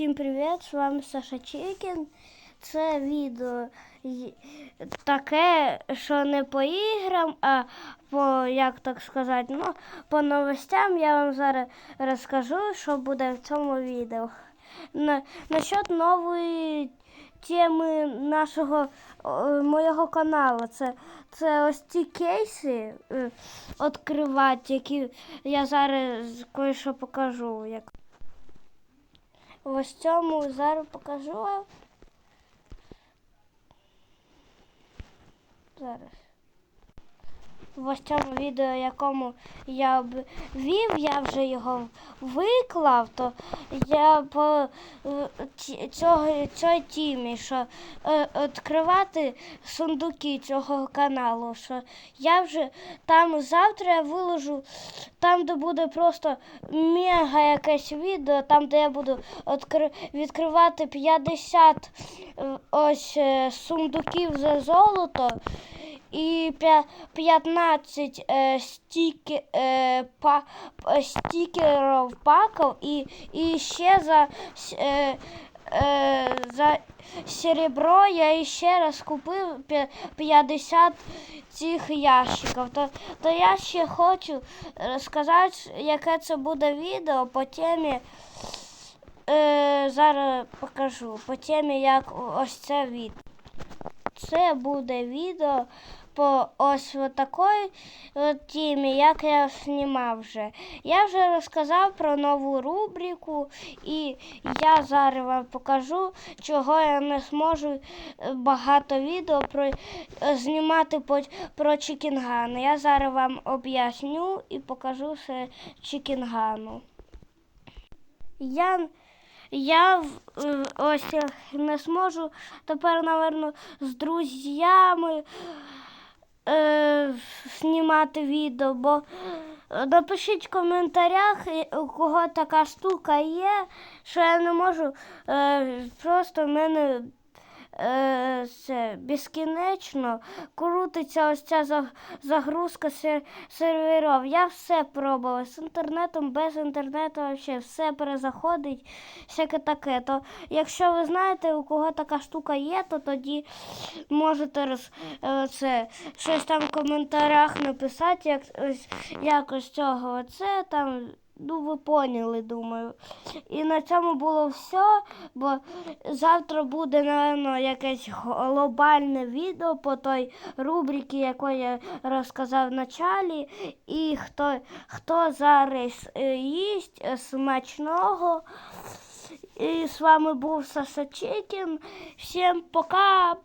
Всім привіт! З вами Саша Чікін. Це відео таке, що не по іграм, а по, як так сказати, ну, по новостям я вам зараз розкажу, що буде в цьому відео. На, насчет нової теми нашого моєго каналу. Це, це ось ці кейси е, відкривати, які я зараз кое-що покажу. Як Ось цьому зараз покажу. Зараз. В ось цьому відео, якому я вів, я вже його виклав, то я по е, цього, цій тімі, що е, відкривати сундуки цього каналу, що я вже там завтра я виложу, там, де буде просто мега якесь відео, там, де я буду відкри- відкривати 50 е, ось сундуків за золото і п'я- 15 е, е, стікерів паків і, і ще за, е, е, за серебро я ще раз купив п'я- 50 цих ящиків. То, то я ще хочу розказати, яке це буде відео по темі. Зараз покажу по темі, як ось це відео. Це буде відео по ось такої темі, як я знімав вже. Я вже розказав про нову рубрику, і я зараз вам покажу, чого я не зможу е, багато відео про, е, знімати по, про Чікінгану. Я зараз вам об'ясню і покажу все Чікінгану. Я я е, ось не зможу тепер, напевно, з друзями е, знімати відео, бо напишіть в коментарях, е, у кого така штука є, що я не можу. Е, просто в мене е, безкінечно крутиться ось ця загрузка сер- серверів. Я все пробувала з інтернетом, без інтернету, вообще все перезаходить, всяке таке. То якщо ви знаєте, у кого така штука є, то тоді можете роз, е, це, щось там в коментарях написати, як, ось, якось цього. Оце там. Ну, ви поняли, думаю. І на цьому було все, бо завтра буде, напевно, якесь глобальне відео по той рубриці, яку я розказав в началі. І хто, хто зараз е, їсть смачного. І з вами був Саса Чекін. Всім пока!